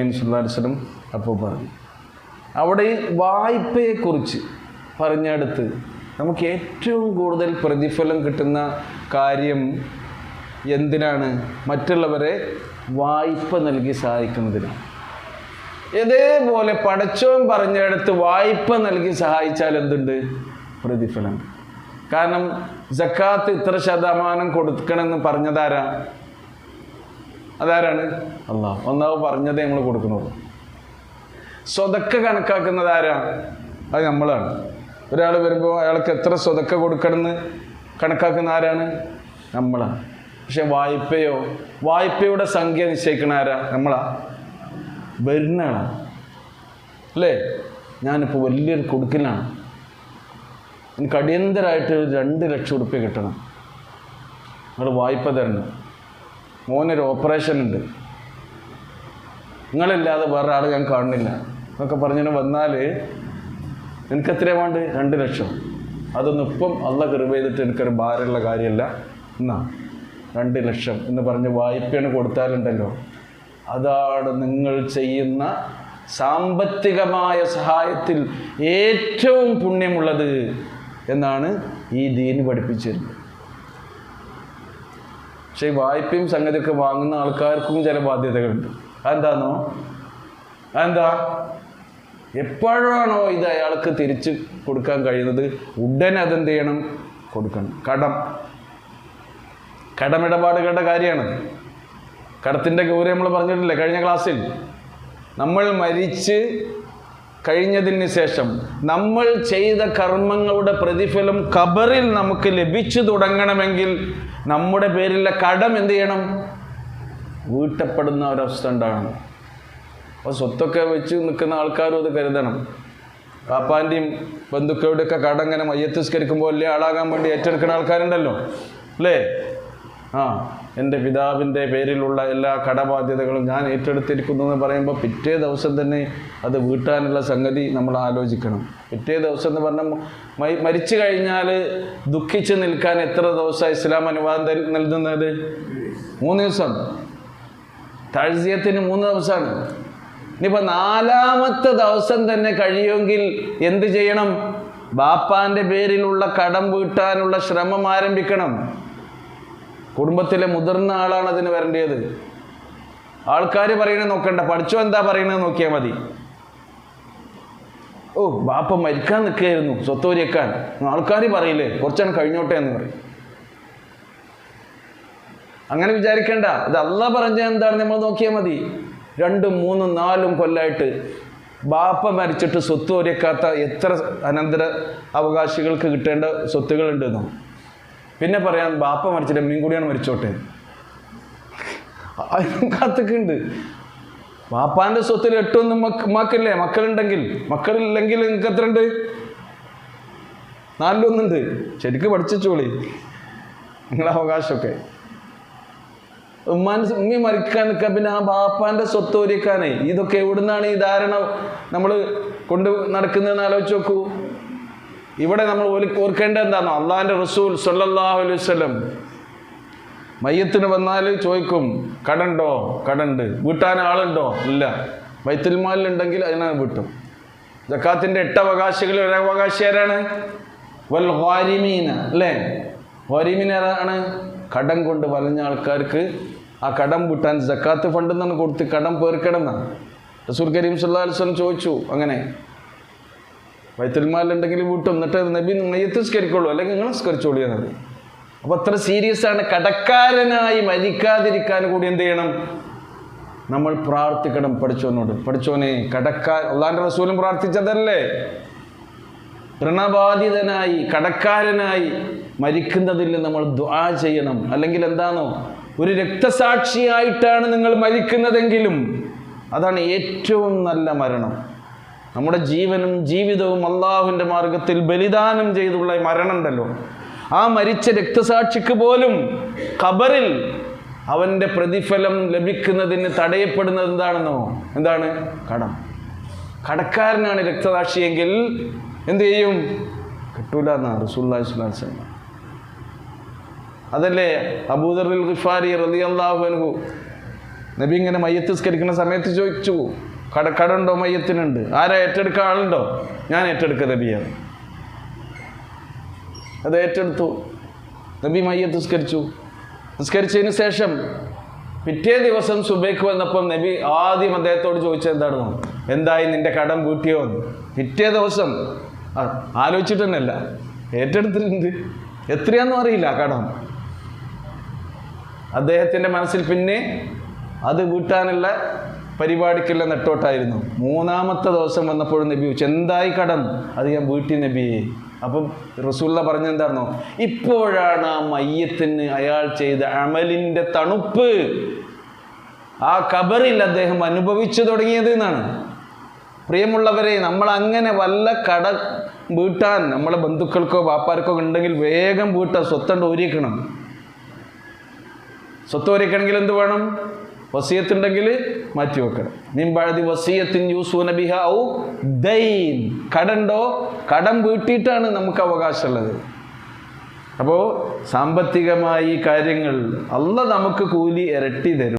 അമീൻ സുല്ലാസ്ലം അപ്പോൾ പറഞ്ഞു. അവിടെ വായ്പയെക്കുറിച്ച് പറഞ്ഞെടുത്ത് നമുക്ക് ഏറ്റവും കൂടുതൽ പ്രതിഫലം കിട്ടുന്ന കാര്യം എന്തിനാണ്? മറ്റുള്ളവരെ വായ്പ നൽകി സഹായിക്കുന്നതിനാണ്. ഇതേപോലെ പടച്ചോൻ പറഞ്ഞെടുത്ത് വായ്പ നൽകി സഹായിച്ചാൽ എന്തുണ്ട്? പ്രതിഫലം. കാരണം ജക്കാത്ത് ഇത്ര ശതമാനം കൊടുക്കണമെന്ന് പറഞ്ഞതാരാ? അതാരാണ്? അള്ളാഹ് ഒന്നാവ് പറഞ്ഞതേ നമ്മൾ കൊടുക്കുന്നുള്ളൂ സ്വതക്ക കണക്കാക്കുന്നത് ആരാണ് അത് നമ്മളാണ്. ഒരാൾ വരുമ്പോൾ അയാൾക്ക് എത്ര സ്വതക്ക കൊടുക്കണമെന്ന് കണക്കാക്കുന്ന ആരാണ്? നമ്മളാണ്. പക്ഷെ വായ്പയോ വായ്പയുടെ സംഖ്യ നിശ്ചയിക്കണ ആരാ? നമ്മളാ. വരുന്നതാണ് അല്ലേ? ഞാനിപ്പോൾ വലിയൊരു കൊടുക്കലാണ്. എനിക്ക് അടിയന്തരമായിട്ട് രണ്ട് ലക്ഷം ഉറുപ്പ്യ കിട്ടണം. നിങ്ങൾ വായ്പ തരണം. മോനൊരു ഓപ്പറേഷൻ ഉണ്ട്. നിങ്ങളില്ലാതെ വേറെ ആൾ ഞാൻ കാണുന്നില്ല. എന്നൊക്കെ പറഞ്ഞു വന്നാൽ എനിക്ക് എത്രയാ വേണ്ട രണ്ട് ലക്ഷം. അതൊന്നും ഇപ്പം അള്ള കൃപ ചെയ്തിട്ട് എനിക്കൊരു ഭാരമുള്ള കാര്യമല്ല. എന്നാ രണ്ട് ലക്ഷം എന്ന് പറഞ്ഞ് വായ്പയാണ് കൊടുത്താലുണ്ടല്ലോ. അതാണ് നിങ്ങൾ ചെയ്യുന്ന സാമ്പത്തികമായ സഹായത്തിൽ ഏറ്റവും പുണ്യമുള്ളത് എന്നാണ് ഈ ദീന് പഠിപ്പിച്ചിരുന്നത്. പക്ഷേ ഈ വായ്പയും സംഗതിയൊക്കെ വാങ്ങുന്ന ആൾക്കാർക്കും ചില ബാധ്യതകളുണ്ട്. അതെന്താണോ അതെന്താ? എപ്പോഴാണോ ഇത് അയാൾക്ക് തിരിച്ച് കൊടുക്കാൻ കഴിയുന്നത് ഉടൻ അതെന്ത് ചെയ്യണം കൊടുക്കണം. കടം. കടമിടപാടുകളുടെ കാര്യമാണ് കടത്തിന്റെ ഗൗരവം നമ്മൾ പറഞ്ഞിട്ടില്ലേ കഴിഞ്ഞ ക്ലാസ്സിൽ? നമ്മൾ മരിച്ച് കഴിഞ്ഞതിന് ശേഷം നമ്മൾ ചെയ്ത കർമ്മങ്ങളുടെ പ്രതിഫലം ഖബറിൽ നമുക്ക് ലഭിച്ചു തുടങ്ങണമെങ്കിൽ നമ്മുടെ പേരിലെ കടം എന്ത് ചെയ്യണം? വീട്ടപ്പെടുന്ന ഒരവസ്ഥ ഉണ്ടാകണം. അപ്പോൾ സ്വത്തൊക്കെ വെച്ച് നിൽക്കുന്ന ആൾക്കാരും അത് കരുതണം. പാപ്പാന്റെയും ബന്ധുക്കളുടെയൊക്കെ കട ഇങ്ങനെ മയ്യത്തിസ്കരിക്കുമ്പോൾ വലിയ ആളാകാൻ വേണ്ടി ഏറ്റെടുക്കുന്ന ആൾക്കാരുണ്ടല്ലോ. അല്ലേ? ആ. എന്റെ പിതാവിന്റെ പേരിലുള്ള എല്ലാ കടബാധ്യതകളും ഞാൻ ഏറ്റെടുത്തിരിക്കുന്നു എന്ന് പറയുമ്പോൾ പിറ്റേ ദിവസം തന്നെ അത് വീട്ടാനുള്ള സംഗതി നമ്മൾ ആലോചിക്കണം. പിറ്റേ ദിവസം എന്ന് പറഞ്ഞാൽ മരിച്ചു കഴിഞ്ഞാൽ ദുഃഖിച്ച് നിൽക്കാൻ എത്ര ദിവസം ഇസ്ലാം അനുവാദം നൽകുന്നത് മൂന്ന് ദിവസം. താഴ്ചയത്തിന് മൂന്ന് ദിവസമാണ്. ഇനിയിപ്പോൾ നാലാമത്തെ ദിവസം തന്നെ കഴിയുമെങ്കിൽ എന്ത് ചെയ്യണം? ബാപ്പാന്റെ പേരിലുള്ള കടം വീട്ടാനുള്ള ശ്രമം ആരംഭിക്കണം. കുടുംബത്തിലെ മുതിർന്ന ആളാണ് അതിന് വരേണ്ടത്. ആൾക്കാർ പറയണത് നോക്കണ്ട. പഠിച്ചോ എന്താ പറയണത് നോക്കിയാൽ മതി. ഓ ബാപ്പ മരിക്കാൻ നിൽക്കുകയായിരുന്നു. സ്വത്തോരിയേക്കാൻ ആൾക്കാർ പറയില്ലേ? കുറച്ചാണ് കഴിഞ്ഞോട്ടെ എന്ന് പറയും. അങ്ങനെ വിചാരിക്കണ്ട. ഇത് അല്ല പറഞ്ഞ എന്താണ്? നമ്മൾ നോക്കിയാൽ മതി. രണ്ടും മൂന്നും നാലും കൊല്ലായിട്ട് ബാപ്പ മരിച്ചിട്ട് സ്വത്ത് ഒരുക്കാത്ത എത്ര അനന്തര അവകാശികൾക്ക് കിട്ടേണ്ട സ്വത്തുകളുണ്ടെന്നോ? പിന്നെ പറയാം ബാപ്പ മരിച്ചിട്ട് അമ്മയും കൂടിയാണ് മരിച്ചോട്ടെ. അതിനും വാപ്പാന്റെ സ്വത്തിൽ എട്ടൊന്നും മക്ക മക്കളില്ലേ മക്കളുണ്ടെങ്കിൽ മക്കളില്ലെങ്കിൽ നിങ്ങൾക്ക് എത്ര ഉണ്ട് നാലിലൊന്നുണ്ട്. ശരിക്ക് പഠിച്ചോളി നിങ്ങളെ അവകാശമൊക്കെ. ഉമ്മാൻ ഉമ്മി മരിക്കാൻ നിൽക്കാൻ പിന്നെ ആ ബാപ്പാന്റെ സ്വത്ത് ഒരുക്കാനേ ഇതൊക്കെ എവിടുന്നാണ് ഈ ധാരണ നമ്മൾ കൊണ്ട് നടക്കുന്നതെന്ന് ആലോചിച്ച് നോക്കൂ. ഇവിടെ നമ്മൾ ഓർക്കേണ്ടത് എന്താണോ? അള്ളാഹിന്റെ റസൂൽ സല്ലല്ലാഹു അലൈഹി വസല്ലം മയ്യത്തിന് വന്നാൽ ചോദിക്കും കടണ്ടോ? കടണ്ട്. വീട്ടാൻ ആളുണ്ടോ? ഇല്ല. വൈത്തുൽമാലിലുണ്ടെങ്കിൽ അതിനാണ് വീട്ടും. ജക്കാത്തിന്റെ എട്ട് അവകാശികളിൽ ഒരു അവകാശി ആരാണ്? വൽ വാരിമീന അല്ലേ? ഹാരിമീൻ ആരാണ്? കടം കൊണ്ട് വലഞ്ഞ ആൾക്കാർക്ക് ആ കടം വീട്ടാൻ ജക്കാത്ത് ഫണ്ട് എന്നാണ് കൊടുത്ത് കടം പേർക്കണം എന്നാണ് റസൂൽ കരീം സല്ലല്ലാഹു അലൈഹി വസല്ലം ചോദിച്ചു അങ്ങനെ. വൈത്തുൽമാലുണ്ടെങ്കിൽ വീട്ടും എന്നിട്ട് നബി നെയ്യത്ത് സ്കരിക്കുള്ളൂ അല്ലെങ്കിൽ നിങ്ങൾ സ്കരിച്ചോളൂ എന്നത്. അപ്പോൾ അത്ര സീരിയസ് ആണ്. കടക്കാരനായി മരിക്കാതിരിക്കാൻ കൂടി എന്ത് ചെയ്യണം? നമ്മൾ പ്രാർത്ഥിക്കണം. പഠിച്ചോനോട് പഠിച്ചോനെ കടക്കാർ അള്ളാന്റെ റസൂലും പ്രാർത്ഥിച്ചതല്ലേ? ഋണബാധിതനായി കടക്കാരനായി മരിക്കുന്നതിൽ നമ്മൾ ദ്വാ ചെയ്യണം. അല്ലെങ്കിൽ എന്താണോ? ഒരു രക്തസാക്ഷിയായിട്ടാണ് നിങ്ങൾ മരിക്കുന്നതെങ്കിലും അതാണ് ഏറ്റവും നല്ല മരണം. നമ്മുടെ ജീവനും ജീവിതവും അള്ളാഹുവിന്റെ മാർഗത്തിൽ ബലിദാനം ചെയ്തുള്ള ഈ മരണം ഉണ്ടല്ലോ ആ മരിച്ച രക്തസാക്ഷിക്ക് പോലും ഖബറിൽ അവന്റെ പ്രതിഫലം ലഭിക്കുന്നതിന് തടയപ്പെടുന്നത് എന്താണെന്നോ? എന്താണ്? കടം. കടക്കാരനാണ് രക്തസാക്ഷിയെങ്കിൽ എന്ത് ചെയ്യും? കിട്ടൂല എന്നാ റസൂല്ലാസ് അതല്ലേ? അബൂദർ ഖിഫാരി റളിയല്ലാഹു അള്ളാഹു നബി ഇങ്ങനെ മയ്യത്ത് സ്കരിക്കുന്ന സമയത്ത് ചോദിച്ചു. കട മയത്തിനുണ്ട് ആരാ ഏറ്റെടുക്കാൻ ആളുണ്ടോ? ഞാൻ ഏറ്റെടുക്ക നബിയാണ്. അത് ഏറ്റെടുത്തു. നബി മയ്യത്ത് നിസ്കരിച്ചു. നിസ്കരിച്ചതിന് ശേഷം പിറ്റേ ദിവസം സുബൈക്ക് വന്നപ്പം നബി ആദ്യം അദ്ദേഹത്തോട് ചോദിച്ചത് എന്താണോ എന്തായി നിന്റെ കടം കൂട്ടിയോ പിറ്റേ ദിവസം ആലോചിച്ചിട്ട് തന്നെയല്ല ഏറ്റെടുത്തിട്ടുണ്ട്. എത്രയാന്നും അറിയില്ല കടം. അദ്ദേഹത്തിന്റെ മനസ്സിൽ പിന്നെ അത് വീട്ടാനുള്ള പരിപാടിക്കുള്ള നെട്ടോട്ടായിരുന്നു. മൂന്നാമത്തെ ദിവസം വന്നപ്പോഴും നബി ചോദിച്ചു എന്തായി കടം? അത് ഞാൻ വീട്ടിൽ നബിയെ. അപ്പം റസൂല്ല പറഞ്ഞെന്താണോ ഇപ്പോഴാണ് ആ മയ്യത്തിന് അയാൾ ചെയ്ത അമലിന്റെ തണുപ്പ്. ആ കബറിൽ അദ്ദേഹം അനുഭവിച്ചു തുടങ്ങിയത് എന്നാണ്. പ്രിയമുള്ളവരെ നമ്മൾ അങ്ങനെ വല്ല കട വീട്ടാൻ നമ്മളെ ബന്ധുക്കൾക്കോ വാപ്പാർക്കോ ഉണ്ടെങ്കിൽ വേഗം വീട്ടാൻ സ്വത്തണ്ട് ഒരുക്കണം. സ്വത്ത് ഒരുക്കണമെങ്കിൽ എന്ത് വേണം? വസീയത്തുണ്ടെങ്കിൽ മാറ്റി വെക്കണം നിമ്പാഴതി വസീയത്തിൻ യൂസൂന ബിഹ ഔ ദൈൻ. കടണ്ടോ? കടം വീട്ടിയിട്ടാണ് നമുക്ക് അവകാശമുള്ളത്. അപ്പോൾ സാമ്പത്തികമായി കാര്യങ്ങൾ അല്ല നമുക്ക് കൂലി ഇരട്ടി തരും.